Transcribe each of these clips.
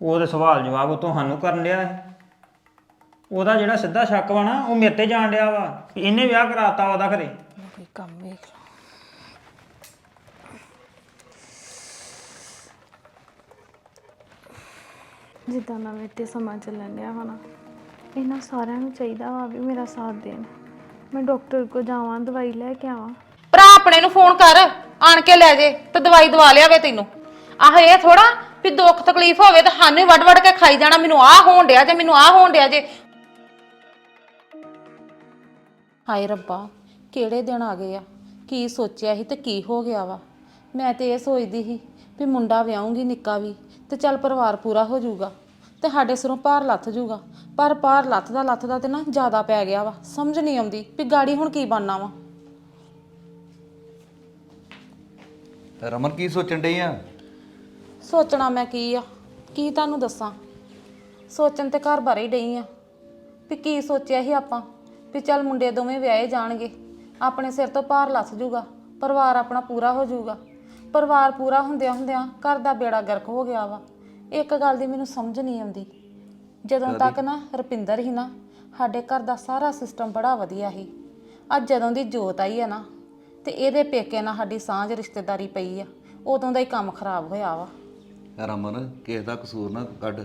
ਉਹ ਤੇ ਸਵਾਲ ਜਵਾਬ ਉਹ ਤੁਹਾਨੂੰ ਕਰਨ ਡਿਆ ਹੈ। ਉਹਦਾ ਜਿਹੜਾ ਸਿੱਧਾ ਸ਼ੱਕ ਵਾ ਨਾ ਉਹ ਮੇਰੇ ਤੇ ਜਾਣ ਡਿਆ ਵਾ ਇਹਨੇ ਵਿਆਹ ਕਰਾਤਾ ਉਹਦਾ ਘਰੇ। ਮੈਂ ਕੋਈ ਕੰਮ ਵੇਖ ਲਾਂ। ਜਿੱਦਾਂ ਦਾ ਮੇਰੇ ਤੇ ਸਮਾਂ ਚੱਲਣ ਡਿਆ ਵਾ ਨਾ ਇਹਨਾਂ ਸਾਰਿਆਂ ਨੂੰ ਚਾਹੀਦਾ ਵਾ ਵੀ ਮੇਰਾ ਸਾਥ ਦੇਣ। ਮੈਂ ਡਾਕਟਰ ਕੋਲ ਜਾਵਾਂ ਦਵਾਈ ਲੈ ਕੇ ਆਵਾਂ। ਭਰਾ ਆਪਣੇ ਨੂੰ ਫੋਨ ਕਰ ਆਣ ਕੇ ਲੈ ਜੇ ਤੇ ਦਵਾਈ ਦਵਾ ਲਿਆਵੇ ਤੈਨੂੰ। ਆਹ ਇਹ ਥੋੜਾ ਵੀ ਦੁੱਖ ਤਕਲੀਫ ਹੋਵੇ ਤਾਂ ਸਾਨੂੰ ਹੀ ਵੱਡ ਵੱਡ ਕੇ ਖਾਈ ਜਾਣਾ। ਮੈਨੂੰ ਆਹ ਹੋਣ ਡਿਆ ਜੇ, ਮੈਨੂੰ ਆਹ ਹੋਣ ਡਿਆ ਜੇ। ਹਾਏ ਰੱਬਾ, ਕਿਹੜੇ ਦਿਨ ਆ ਗਏ ਆ? ਕੀ ਸੋਚਿਆ ਸੀ ਤੇ ਕੀ ਹੋ ਗਿਆ ਵਾ? ਮੈਂ ਤੇ ਇਹ ਸੋਚਦੀ ਸੀ ਵੀ ਮੁੰਡਾ ਵਿਆਹੂੰਗੀ ਨਿੱਕਾ ਵੀ ਤੇ ਚੱਲ ਪਰਿਵਾਰ ਪੂਰਾ ਹੋ ਜਾਊਗਾ ਤੇ ਸਾਡੇ ਸਿਰੋਂ ਭਾਰ ਲੱਥ ਜਾਊਗਾ। ਪਰ ਭਾਰ ਲੱਥ ਦਾ ਲੱਥ ਦਾ ਤੇ ਨਾ ਜ਼ਿਆਦਾ ਪੈ ਗਿਆ ਵਾ। ਸਮਝ ਨਹੀਂ ਆਉਂਦੀ ਵੀ ਗਾੜੀ ਹੁਣ ਕੀ ਬਣਨਾ ਵਾ। ਰਮਨ ਕੀ ਸੋਚਣ ਡਈ ਆ? ਸੋਚਣਾ ਮੈਂ ਕੀ ਆ? ਕੀ ਤੁਹਾਨੂੰ ਦੱਸਾਂ? ਸੋਚਣ ਤੇ ਘਰ ਬਾਰੇ ਹੀ ਡਈ ਆ। ਵੀ ਕੀ ਸੋਚਿਆ ਸੀ ਆਪਾਂ? ਵੀ ਚੱਲ ਮੁੰਡੇ ਦੋਵੇਂ ਵਿਆਹੇ ਜਾਣਗੇ। ਆਪਣੇ ਸਿਰ ਤੋਂ ਭਾਰ ਲੱਥ ਜੂਗਾ। ਪਰਿਵਾਰ ਆਪਣਾ ਪੂਰਾ ਹੋ ਜਾਊਗਾ ਪਰਿਵਾਰ ਪੂਰਾ ਹੁੰਦਿਆਂ ਹੁੰਦਿਆਂ ਘਰ ਦਾ ਬੇੜਾ ਗਰਕ ਹੋ ਗਿਆ ਵਾ। ਇੱਕ ਗੱਲ ਦੀ ਮੈਨੂੰ ਸਮਝ ਨਹੀਂ ਆਉਂਦੀ। ਜਦੋਂ ਤੱਕ ਨਾ ਰਪਿੰਦਰ ਹੀ ਨਾ ਸਾਡੇ ਘਰ ਦਾ ਸਾਰਾ ਸਿਸਟਮ ਬੜਾ ਵਧੀਆ ਸੀ। ਅੱਜ ਜਦੋਂ ਦੀ ਜੋਤ ਆਈ ਆ ਨਾ ਤੇ ਇਹਦੇ ਪੇਕੇ ਨਾਲ ਸਾਡੀ ਸਾਂਝ ਰਿਸ਼ਤੇਦਾਰੀ ਪਈ ਆ ਉਦੋਂ ਦਾ ਹੀ ਕੰਮ ਖਰਾਬ ਹੋਇਆ ਵਾ। ਰਮਨ ਕਿਸੇ ਦਾ ਕਸੂਰ ਨਾ ਕੱਢ।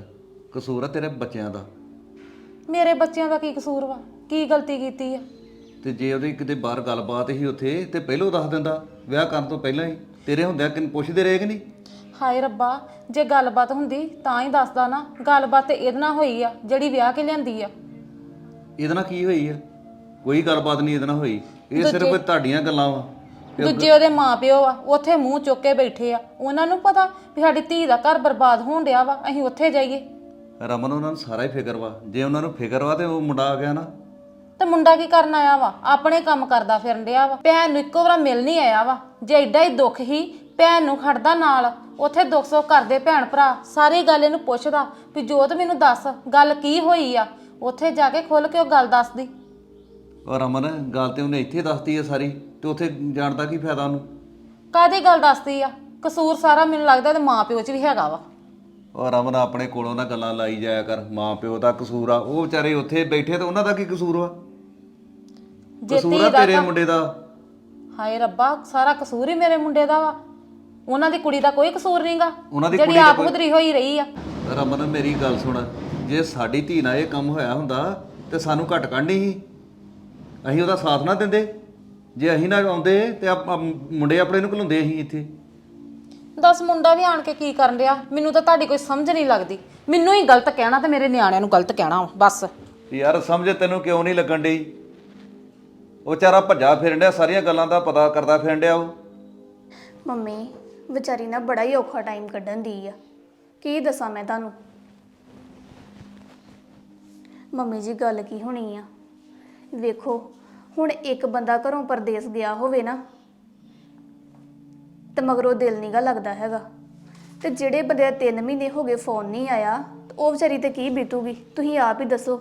ਕਸੂਰ ਆ ਤੇਰੇ ਬੱਚਿਆਂ ਦਾ। ਮੇਰੇ ਬੱਚਿਆਂ ਦਾ ਕੀ ਕਸੂਰ ਵਾ? ਕੀ ਗਲਤੀ ਕੀਤੀ ਆ? ਤੇ ਜੇ ਉਹਦੀ ਕਿਤੇ ਬਾਹਰ ਗੱਲਬਾਤ ਹੀ ਉੱਥੇ ਤੇ ਪਹਿਲੋਂ ਦੱਸ ਦਿੰਦਾ ਵਿਆਹ ਕਰਨ ਤੋਂ ਪਹਿਲਾਂ ਹੀ। ਤੇਰੇ ਹੁੰਦਿਆਂ ਕਿਨ ਪੁੱਛਦੇ ਰਹੇ ਕਿ ਨਹੀਂ? ਹਾਏ ਰੱਬਾ ਜੇ ਗੱਲਬਾਤ ਹੁੰਦੀ ਤਾਂ ਹੀ ਦੱਸਦਾ ਨਾ। ਗੱਲਬਾਤ ਤੇ ਇਹਦੇ ਨਾਲ ਹੋਈ ਆ ਜਿਹੜੀ ਵਿਆਹ ਕੇ ਲਿਆਂਦੀ ਆ। ਇਹਦੇ ਨਾਲ ਕੀ ਹੋਈ ਆ? ਕੋਈ ਗੱਲਬਾਤ ਨਹੀਂ ਇਹਦੇ ਨਾਲ ਹੋਈ। ਇਹ ਸਿਰਫ ਤੁਹਾਡੀਆਂ ਗੱਲਾਂ ਵਾ। ਦੂਜੇ ਉਹਦੇ ਮਾਪਿਓ ਆ ਉੱਥੇ ਮੂੰਹ ਚੁੱਕ ਕੇ ਬੈਠੇ ਆ। ਉਹਨਾਂ ਨੂੰ ਪਤਾ ਵੀ ਸਾਡੀ ਧੀ ਦਾ ਘਰ ਬਰਬਾਦ ਹੋਣ ਡਿਆ ਵਾ ਅਸੀਂ ਉੱਥੇ ਜਾਈਏ। ਰਮਨ ਉਹਨਾਂ ਨੂੰ ਸਾਰਾ ਹੀ ਫਿਕਰ ਵਾ। ਜੇ ਉਹਨਾਂ ਨੂੰ ਫਿਕਰ ਵਾ ਤੇ ਉਹ ਮੁੰਡਾ ਆ ਗਿਆ ਨਾ। ਤੇ ਮੁੰਡਾ ਕੀ ਕਰਨ ਆਇਆ ਵਾ? ਆਪਣੇ ਕੰਮ ਕਰਦਾ ਫਿਰਨ ਡਿਆ ਵਾ। ਭੈਣ ਨੂੰ ਇੱਕੋ ਵਾਰ ਮਿਲ ਨਹੀਂ ਆਇਆ ਵਾ। ਜੇ ਐਡਾ ਹੀ ਦੁੱਖ ਹੀ ਭੈਣ ਨੂੰ ਖੜਦਾ ਨਾਲ ਉੱਥੇ ਦੁੱਖ ਸੁੱਖ ਕਰਦੇ ਭੈਣ ਭਰਾ ਸਾਰੀ ਗੱਲ ਇਹਨੂੰ ਪੁੱਛਦਾ ਵੀ ਜੋਤ ਮੈਨੂੰ ਦੱਸ ਗੱਲ ਕੀ ਹੋਈ ਆ? ਉੱਥੇ ਜਾ ਕੇ ਖੁੱਲ ਕੇ ਉਹ ਗੱਲ ਦੱਸਦੀ। ਔਰ ਰਮਨ ਗੱਲ ਤੇ ਉਹਨੇ ਇੱਥੇ ਦੱਸਤੀ ਆ ਸਾਰੀ ਤੇ ਉੱਥੇ ਜਾਣ ਦਾ ਕੀ ਫਾਇਦਾ ਉਹਨੂੰ? ਕਾਦੀ ਗੱਲ ਦੱਸਦੀ ਆ? ਕਸੂਰ ਸਾਰਾ ਮੈਨੂੰ ਲੱਗਦਾ ਤੇ ਮਾਂ ਪਿਓ 'ਚ ਵੀ ਹੈਗਾ ਵਾ। ਔਰ ਰਮਨ ਆਪਣੇ ਕੋਲੋਂ ਨਾ ਗੱਲਾਂ ਲਾਈ ਜਾਇਆ ਕਰ ਮਾਂ ਪਿਓ ਦਾ ਕਸੂਰ ਆ। ਉਹ ਵਿਚਾਰੇ ਉੱਥੇ ਬੈਠੇ ਤੇ ਉਹਨਾਂ ਦਾ ਕੀ ਕਸੂਰ ਵਾ? ਜੇ ਕਸੂਰ ਧੀ ਆ ਦਾ ਤੇਰੇ ਤਾਂ- ਮੁੰਡੇ ਦਾ। ਹਾਏ ਰੱਬਾ ਸਾਰਾ ਕਸੂਰ ਹੀ ਮੇਰੇ ਮੁੰਡੇ ਦਾ ਵਾ। ਉਹਨਾਂ ਦੀ ਕੁੜੀ ਦਾ ਕੋਈ ਕਸੂਰ ਨਹੀਂਗਾ ਉਹਨਾਂ ਦੀ ਜਿਹੜੀ ਕੁੜੀ ਦਾ ਆਪ ਕੋਈ- ਹੋਈ ਰਹੀ ਆ। ਰਮਨ ਮੇਰੀ ਗੱਲ ਸੁਣ। ਜੇ ਸਾਡੀ ਧੀ ਨਾਲ ਇਹ ਕੰਮ ਹੋਇਆ ਹੁੰਦਾ ਤੇ ਸਾਨੂੰ ਘੱਟ ਕੱਢਣੀ ਸੀ। ਅਸੀਂ ਉਹਦਾ ਸਾਥ ਨਾ ਦਿੰਦੇ। ਜੇ ਅਸੀਂ ਨਾ ਆਉਂਦੇ ਤੇ ਆਪਾਂ ਮੁੰਡੇ ਆਪਣੇ ਨੂੰ ਘਲਾਉਂਦੇ ਅਸੀਂ ਇੱਥੇ। ਦੱਸ ਮੁੰਡਾ ਵੀ ਆਣ ਕੇ ਕੀ ਕਰਨ ਰਿਹਾ? ਮੈਨੂੰ ਤਾਂ ਤੁਹਾਡੀ ਕੋਈ ਸਮਝ ਨਹੀਂ ਲੱਗਦੀ। ਮੈਨੂੰ ਹੀ ਗਲਤ ਕਹਿਣਾ ਤੇ ਮੇਰੇ ਨਿਆਣਿਆਂ ਨੂੰ ਗਲਤ ਕਹਿਣਾ ਬਸ। ਯਾਰ ਸਮਝ ਤੈਨੂੰ ਕਿਉਂ ਨਹੀਂ ਲੱਗਣ ਡਈ? ਉਹ ਵਿਚਾਰਾ ਭੱਜਾ ਫਿਰਨ ਡਿਆ ਸਾਰੀਆਂ ਗੱਲਾਂ ਦਾ ਪਤਾ ਕਰਦਾ ਫਿਰਨ ਡਿਆ ਉਹ। ਮੰਮੀ ਵਿਚਾਰੀ ਨਾ ਬੜਾ ਹੀ ਔਖਾ ਟਾਈਮ ਕੱਢਣ ਦੀ ਆ। ਕੀ ਦੱਸਾਂ ਮੈਂ ਤੁਹਾਨੂੰ? ਮੰਮੀ ਜੀ ਗੱਲ ਕੀ ਹੋਣੀ ਆ? ਵੇਖੋ, ਹੁਣ ਇੱਕ ਬੰਦਾ ਘਰੋਂ ਪਰਦੇਸ ਗਿਆ ਹੋਵੇ ਨਾ, ਤੇ ਮਗਰੋਂ ਦਿਲ ਨੀਗਾ ਲੱਗਦਾ ਹੈਗਾ। ਤੇ ਜਿਹੜੇ ਬੰਦੇ ਦਾ 3 ਮਹੀਨੇ ਹੋ ਗਏ ਫੋਨ ਨਹੀਂ ਆਇਆ, ਤੇ ਉਹ ਵਿਚਾਰੀ ਤੇ ਕੀ ਬੀਤੂਗੀ? ਤੁਸੀਂ ਆਪ ਹੀ ਦੱਸੋ।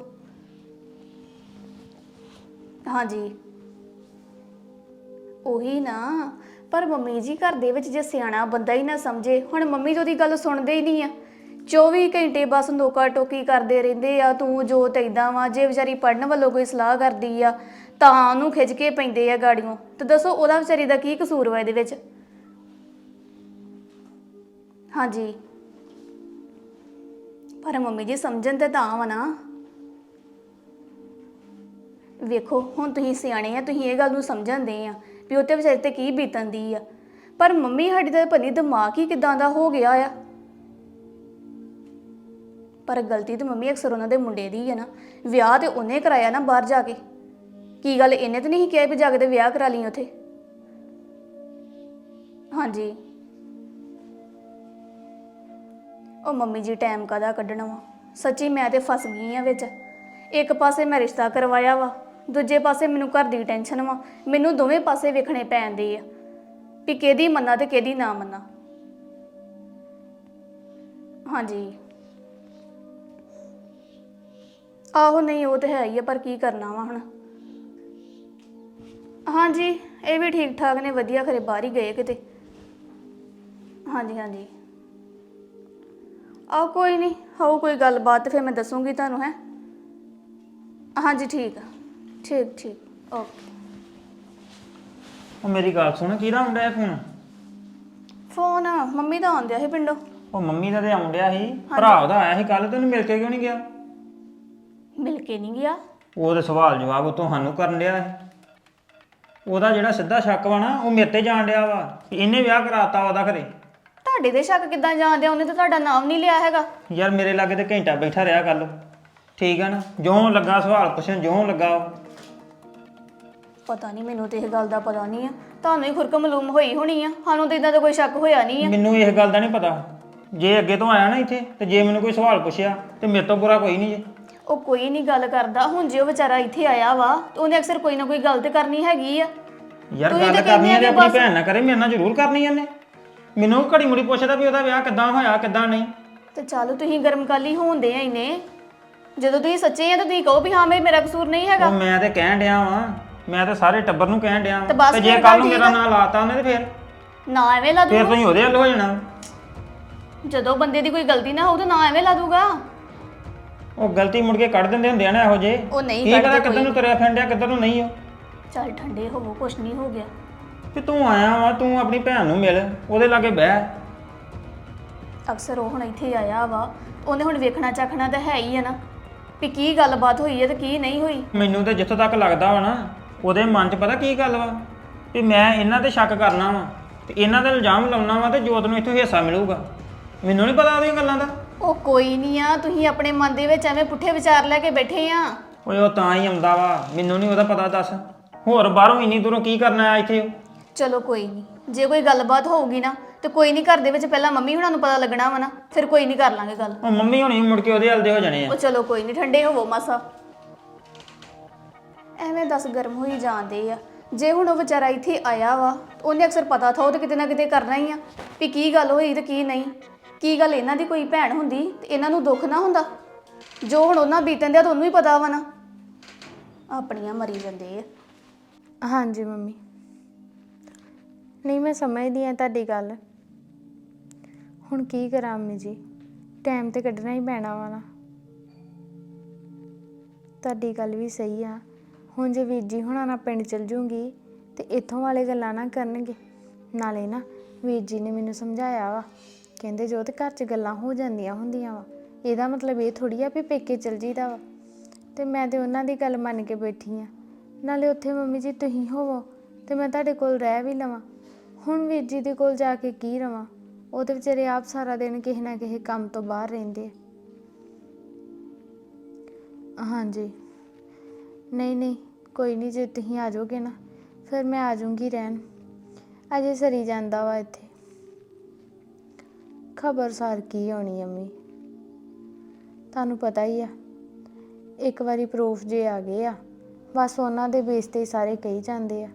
ਹਾਂਜੀ। ਉਹੀ ਨਾ, ਪਰ ਮੰਮੀ ਜੀ ਘਰ ਦੇ ਵਿੱਚ ਜੇ ਸਿਆਣਾ ਬੰਦਾ ਹੀ ਨਾ ਸਮਝੇ, ਹੁਣ ਮੰਮੀ ਜੀ ਉਹਦੀ ਗੱਲ ਸੁਣਦੇ ਹੀ ਨਹੀਂ ਆ। 24 ਘੰਟੇ ਬਸ ਨੋਕਾ ਟੋਕੀ ਕਰਦੇ ਰਹਿੰਦੇ ਆ। ਤੂੰ ਜੋ ਤੈਦਾਂ ਵਾ, ਜੇ ਵਿਚਾਰੀ ਪੜਨ ਵੱਲੋਂ ਕੋਈ ਸਲਾਹ ਕਰਦੀ ਆ, ਤਾਂ ਉਹਨੂੰ ਖਿੱਚ ਕੇ ਪੈਂਦੇ ਆ ਗਾੜੀਆਂ ਤੇ ਦੱਸੋ, ਉਹਦਾ ਵਿਚਾਰੀ ਦਾ ਕੀ ਕਸੂਰ ਵਾ ਇਹਦੇ ਵਿੱਚ? ਹਾਂਜੀ। ਪਰ ਮੰਮੀ ਜੀ, ਸਮਝਣ ਤੇ ਤਾਂ ਵਾ ਨਾ। ਵੇਖੋ, ਹੁਣ ਤੁਸੀਂ ਸਿਆਣੇ ਆ, ਤੁਸੀਂ ਇਹ ਗੱਲ ਨੂੰ ਸਮਝਣਦੇ ਆ ਵੀ ਉਹ ਤੇ ਵਿਚਾਰੇ ਤੇ ਕੀ ਬੀਤਣ ਦੀ ਆ। ਪਰ ਮੰਮੀ, ਸਾਡੀ ਦਾ ਪਨੀ ਦਿਮਾਗ ਹੀ ਕਿਦਾਂ ਦਾ ਹੋ ਗਿਆ ਆ। ਪਰ ਗਲਤੀ ਤੇ ਮੰਮੀ ਅਕਸਰ ਉਹਨਾਂ ਦੇ ਮੁੰਡੇ ਦੀ ਹੈ ਨਾ। ਵਿਆਹ ਤੇ ਉਹਨੇ ਕਰਾਇਆ ਨਾ ਬਾਹਰ ਜਾ ਕੇ। ਕੀ ਗੱਲ ਇਹਨੇ ਤਾਂ ਨਹੀਂ ਕਿਹਾ ਵੀ ਜਾ ਕੇ ਤੇ ਵਿਆਹ ਕਰਾ ਲਈ ਉਥੇ? ਹਾਂਜੀ। ਉਹ ਮੰਮੀ ਜੀ ਟਾਈਮ ਕਾਦਾ ਕੱਢਣਾ ਵਾ? ਸੱਚੀ ਮੈਂ ਤੇ ਫਸ ਗਈ ਆ ਵਿੱਚ। ਇੱਕ ਪਾਸੇ ਮੈਂ ਰਿਸ਼ਤਾ ਕਰਵਾਇਆ ਵਾ, ਦੂਜੇ ਪਾਸੇ ਮੈਨੂੰ ਘਰ ਦੀ ਟੈਨਸ਼ਨ ਵਾ। ਮੈਨੂੰ ਦੋਵੇਂ ਪਾਸੇ ਵੇਖਣੇ ਪੈਂਦੇ ਆ। ਵੀ ਕਿਹਦੀ ਮੰਨਾ ਤੇ ਕਿਹਦੀ ਨਾ ਮੰਨਾ। ਹਾਂਜੀ। ਆਹੋ ਨਹੀਂ ਉਹ ਤੇ ਹੈ ਹੀ ਆ ਪਰ ਕੀ ਕਰਨਾ ਵਾ ਹੁਣ। ਹਾਂਜੀ ਇਹ ਵੀ ਠੀਕ ਠਾਕ ਨੇ ਵਧੀਆ ਖਰੇ ਬਾਹਰ ਹੀ ਗਏ ਕਿਤੇ। ਹਾਂਜੀ ਹਾਂਜੀ। ਆ ਕੋਈ ਨਹੀਂ ਹੋਊ ਕੋਈ ਗੱਲਬਾਤ ਫਿਰ ਮੈਂ ਦੱਸੂਗੀ ਤੁਹਾਨੂੰ ਹੈ। ਹਾਂਜੀ ਠੀਕ ਆ। ਠੀਕ ਠੀਕ ਓਕੇ। ਉਹ ਮੇਰੀ ਗੱਲ ਸੁਣ ਕਿਹਦਾ ਆਉਂਦਾ ਹੈ ਫੋਨ? ਫੋਨ ਮੰਮੀ ਦਾ ਆਉਂਦਿਆ ਸੀ ਪਿੰਡੋਂ। ਉਹ ਮੰਮੀ ਦਾ ਤੇ ਆਉਂਦਿਆ ਸੀ ਭਰਾ ਉਹਦਾ ਆਇਆ ਸੀ ਕੱਲ ਤੈਨੂੰ ਮਿਲ ਕੇ ਕਿਉਂ ਨਹੀਂ ਗਿਆ? ਮਿਲ ਕੇ ਨਹੀਂ ਗਿਆ। ਉਹ ਤੇ ਸਵਾਲ ਜਵਾਬ ਉਹ ਤੁਹਾਨੂੰ ਕਰਨ ਡਿਆ ਉਹਦਾ ਜਿਹੜਾ ਸਿੱਧਾ ਸ਼ੱਕ ਵਾ ਨਾ ਉਹ ਮੇਰੇ ਤੇ ਜਾਣ ਡਿਆ ਵਾ। ਕਿ ਇਹਨੇ ਵਿਆਹ ਕਰਾਤਾ ਉਹਦਾ ਘਰੇ। ਤੁਹਾਡੇ ਦੇ ਸ਼ੱਕ ਕਿੱਦਾਂ ਜਾਣਦੇ ਆ? ਉਹਨੇ ਤਾਂ ਤੁਹਾਡਾ ਨਾਮ ਨਹੀਂ ਲਿਆ ਹੈਗਾ। ਯਾਰ ਮੇਰੇ ਲਾਗੇ ਤੇ ਘੰਟਾ ਬੈਠਾ ਰਿਹਾ ਕੱਲ ਠੀਕ ਆ ਨਾ? ਜਿਉਂ ਲੱਗਾ ਸਵਾਲ ਪੁੱਛਣ ਜਿਉਂ ਲੱਗਾ ਉਹ। ਪਤਾ ਨਹੀਂ ਮੈਨੂੰ ਤੇ ਇਹ ਗੱਲ ਦਾ ਪਤਾ ਨਹੀਂ ਆ। ਤੁਹਾਨੂੰ ਹੀ ਖੁਰਕ ਮਲੂਮ ਹੋਈ ਹੋਣੀ ਆ। ਸਾਨੂੰ ਤਾਂ ਇਦਾਂ ਦਾ ਕੋਈ ਸ਼ੱਕ ਹੋਇਆ ਨਹੀਂ ਆ। ਮੈਨੂੰ ਇਸ ਗੱਲ ਦਾ ਨਹੀਂ ਪਤਾ। ਜੇ ਅੱਗੇ ਤੋਂ ਆਇਆ ਨਾ ਇੱਥੇ ਤੇ ਜੇ ਮੈਨੂੰ ਕੋਈ ਸਵਾਲ ਪੁੱਛਿਆ ਤੇ ਮੇਰੇ ਤੋਂ ਬੁਰਾ ਕੋਈ ਨਹੀਂ ਜੇ। ਉਹ ਕੋਈ ਨਹੀਂ ਗੱਲ ਕਰਦਾ। ਹੁਣ ਜੇ ਉਹ ਵਿਚਾਰਾ ਇੱਥੇ ਆਇਆ ਵਾ ਤੇ ਉਹਨੇ ਅਕਸਰ ਕੋਈ ਨਾ ਕੋਈ ਗੱਲ ਤੇ ਕਰਨੀ ਹੈਗੀ ਆ। ਯਾਰ ਤੁਸੀਂ ਗੱਲ ਤਾਂ ਕਰਨੀ ਕਹਿੰਦੇ ਆ ਤੇ ਆਪਣੀ ਭੈਣ ਨਾਲ ਕਰੇ ਮੇਰੇ ਨਾਲ ਜ਼ਰੂਰ ਕਰਨੀ ਇਹਨੇ ਮੈਨੂੰ ਘੜੀ ਮੁੜੀ ਪੁੱਛਦਾ ਵੀ ਉਹਦਾ ਵਿਆਹ ਕਿੱਦਾਂ ਹੋਇਆ ਕਿੱਦਾਂ ਨਹੀਂ। ਤੇ ਚੱਲ ਤੁਸੀਂ ਗਰਮ ਕਾਲੀ ਹੋਣਦੇ ਆ ਇਨੇ। ਜਦੋਂ ਤੁਸੀਂ ਸੱਚੇ ਆ ਤਾਂ ਤੁਸੀਂ ਕਹੋ ਵੀ ਹਾਂ ਮੈਂ ਮੇਰਾ ਕਸੂਰ ਨਹੀਂ ਹੈਗਾ। ਉਹ ਮੈਂ ਤੇ ਕਹਿਣ ਡਿਆ ਵਾਂ ਮੈਂ ਤੇ ਸਾਰੇ ਟੱਬਰ ਨੂੰ ਕਹਿਣ ਡਿਆ ਤੇ ਵਾਂ। ਬਸ ਤੇ ਜੇ ਫਿਰ ਕੱਲ ਨੂੰ ਠੀਕ ਮੇਰਾ। ਨਾਂ ਲਾਤਾ ਉਹਨੇ ਤੇ ਫਿਰ? ਨਾ ਐਵੇਂ ਲਾ ਫਿਰ ਦੂਗਾ। ਤੁਸੀਂ ਉਹਦੇ ਵੱਲ ਹੋ ਜਾਣਾ। ਜਦੋਂ ਬੰਦੇ ਦੀ ਕੋਈ ਗਲਤੀ ਨਾ ਹੋਊ ਤਾਂ ਨਾ ਐਵੇਂ ਲਾ ਦੂਗਾ। ਉਹ ਗਲਤੀ ਮੁੜ ਕੇ ਕੱਢ ਦਿੰਦੇ ਹੁੰਦੇ ਆ ਨਾ ਇਹੋ ਜੇ ਉਹ ਨਹੀਂ ਕੀ ਪਤਾ ਕੱਢਦੇ ਕਿੱਧਰ ਨੂੰ ਤੁਰਿਆ ਫਿਰਦਿਆ ਕਿੱਧਰ ਨੂੰ ਨਹੀਂ ਉਹ। ਚੱਲ ਠੰਡੇ ਹੋਵੋ ਕੁਛ ਨਹੀਂ ਹੋ ਗਿਆ। ਤੇ ਤੂੰ ਆਇਆ ਵਾ ਤੂੰ ਆਪਣੀ ਭੈਣ ਨੂੰ ਮਿਲ ਉਹਦੇ ਲਾਗੇ ਬਹਿ। ਅਕਸਰ ਉਹ ਹੁਣ ਇੱਥੇ ਆਇਆ ਵਾ ਉਹਨੇ ਹੁਣ ਵੇਖਣਾ ਚਾਖਣਾ ਤਾਂ ਹੈ ਹੀ ਆ ਨਾ। ਵੀ ਕੀ ਗੱਲਬਾਤ ਹੋਈ ਹੈ ਤੇ ਕੀ ਨਹੀਂ ਹੋਈ। ਮੈਨੂੰ ਤੇ ਜਿੱਥੋਂ ਤੱਕ ਲੱਗਦਾ ਵਾ ਨਾ ਉਹਦੇ ਮਨ 'ਚ ਪਤਾ ਕੀ ਗੱਲ ਵਾ? ਵੀ ਮੈਂ ਇਹਨਾਂ ਤੇ ਸ਼ੱਕ ਕਰਨਾ ਵਾ ਤੇ ਇਹਨਾਂ ਤੇ ਇਲਜ਼ਾਮ ਲਾਉਣਾ ਵਾ ਤੇ ਜੋਤ ਨੂੰ ਇੱਥੋਂ ਹਿੱਸਾ ਮਿਲੂਗਾ। ਮੈਨੂੰ ਨਹੀਂ ਪਤਾ ਉਹਦੀਆਂ ਗੱਲਾਂ ਦਾ। ਉਹ ਕੋਈ ਨਹੀਂ ਆ ਤੁਸੀਂ ਆਪਣੇ ਮਨ ਦੇ ਵਿੱਚ ਐਵੇਂ ਪੁੱਠੇ ਵਿਚਾਰ ਲੈ ਕੇ ਬੈਠੇ ਆ। ਓਏ ਉਹ ਤਾਂ ਹੀ ਆਉਂਦਾ ਵਾ ਮੈਨੂੰ ਨਹੀਂ ਉਹਦਾ ਪਤਾ ਦੱਸ। ਹੋਰ ਬਾਹਰੋਂ ਇੰਨੀ ਦੂਰੋਂ ਕੀ ਕਰਨ ਆਇਆ ਇੱਥੇ? ਉਹ? ਚਲੋ ਕੋਈ ਨਹੀਂ ਜੇ ਕੋਈ ਗੱਲਬਾਤ ਹੋਊਗੀ ਨਾ ਤੇ ਕੋਈ ਨਹੀਂ ਘਰ ਦੇ ਵਿੱਚ ਪਹਿਲਾਂ ਮੰਮੀ ਹੁਣਾਂ ਨੂੰ ਪਤਾ ਲੱਗਣਾ ਵਾ ਨਾ ਫਿਰ ਕੋਈ ਨਹੀਂ ਕਰ ਲਾਂਗੇ ਗੱਲ। ਉਹ ਮੰਮੀ ਹੋਣੀ ਮੁੜ ਕੇ ਉਹਦੇ ਹੱਲ ਦੇ ਹੋ ਜਾਣੇ ਆ। ਉਹ ਚਲੋ ਕੋਈ ਨਹੀਂ ਠੰਡੇ ਹੋਵੋ ਮਾਸਾ। ਐਵੇਂ ਦੱਸ ਗਰਮ ਹੋਈ ਜਾਂਦੇ ਆ। ਜੇ ਹੁਣ ਉਹ ਵਿਚਾਰਾ ਇੱਥੇ ਆਇਆ ਵਾ ਉਹਨੇ ਅਕਸਰ ਪਤਾ ਥਾ ਉਹ ਤੇ ਕਿਤੇ ਨਾ ਕਿਤੇ ਕਰਨਾ ਹੀ ਆ ਵੀ ਕੀ ਗੱਲ ਹੋਈ ਤੇ ਕੀ ਨਹੀਂ। ਕੀ ਗੱਲ ਇਹਨਾਂ ਦੀ ਕੋਈ ਭੈਣ ਹੁੰਦੀ? ਤੇ ਇਹਨਾਂ ਨੂੰ ਦੁੱਖ ਨਾ ਹੁੰਦਾ? ਜੋ ਹੁਣ ਉਹਨਾਂ ਬੀਤਣ ਦਿਆ ਤੁਹਾਨੂੰ ਹੀ ਪਤਾ ਵਾ ਨਾ। ਆਪਣੀਆਂ ਮਰੀ ਜਾਂਦੇ ਆ। ਹਾਂਜੀ, ਮੰਮੀ। ਨਹੀਂ, ਮੈਂ ਸਮਝਦੀ ਆ ਤੁਹਾਡੀ ਗੱਲ। ਹੁਣ ਕੀ ਕਰਾਂ ਅੰਮੀ ਜੀ? ਟਾਈਮ ਤੇ ਕੱਢਣਾ ਹੀ ਪੈਣਾ ਵਾ ਨਾ। ਤੁਹਾਡੀ ਗੱਲ ਵੀ ਸਹੀ ਆ। ਹੁਣ ਜੇ ਵੀਰ ਜੀ ਹੁਣਾਂ ਨਾਲ ਪਿੰਡ ਚਲ ਜੂੰਗੀ, ਤੇ ਇੱਥੋਂ ਵਾਲੇ ਗੱਲਾਂ ਨਾ ਕਰਨਗੇ। ਨਾਲੇ ਨਾ ਵੀਰ ਜੀ ਨੇ ਮੈਨੂੰ ਸਮਝਾਇਆ ਵਾ। ਕਹਿੰਦੇ ਜੋ ਤੇ ਘਰ 'ਚ ਗੱਲਾਂ ਹੋ ਜਾਂਦੀਆਂ ਹੁੰਦੀਆਂ ਵਾ। ਇਹਦਾ ਮਤਲਬ ਇਹ ਥੋੜੀ ਆ ਵੀ ਪੇਕੇ ਚਲ ਜੀਦਾ ਵਾ। ਤੇ ਮੈਂ ਤੇ ਉਹਨਾਂ ਦੀ ਗੱਲ ਮੰਨ ਕੇ ਬੈਠੀ ਆ। ਨਾਲੇ ਉੱਥੇ ਮੰਮੀ ਜੀ ਤੁਸੀਂ ਹੋਵੋ ਤੇ ਮੈਂ ਤੁਹਾਡੇ ਕੋਲ ਰਹਿ ਵੀ ਲਵਾਂ। ਹੁਣ ਵੀਰ ਜੀ ਦੇ ਕੋਲ ਜਾ ਕੇ ਕੀ ਰਵਾਂ? ਉਹ ਤੇ ਵਿਚਾਰੇ ਆਪ ਸਾਰਾ ਦਿਨ ਕਿਸੇ ਨਾ ਕਿਸੇ ਕੰਮ ਤੋਂ ਬਾਹਰ ਰਹਿੰਦੇ ਹਾਂਜੀ। ਨਹੀਂ ਨਹੀਂ, ਕੋਈ ਨਹੀਂ, ਜੇ ਤੁਸੀਂ ਆ ਜਾਓਗੇ ਨਾ, ਫਿਰ ਮੈਂ ਆ ਜਾਊਂਗੀ ਰਹਿਣ। ਅਜੇ ਸਰੀ ਜਾਂਦਾ ਵਾ ਇੱਥੇ। ਖਬਰਸਾਰ ਕੀ ਆਉਣੀ ਅੰਮੀ। ਤੁਹਾਨੂੰ ਪਤਾ ਹੀ ਆ, ਇੱਕ ਵਾਰੀ ਪ੍ਰੂਫ ਜੇ ਆ ਗਏ ਆ, ਬਸ ਉਹਨਾਂ ਦੇ ਬੇਸ ਤੇ ਹੀ ਸਾਰੇ ਕਹੀ ਜਾਂਦੇ ਆ।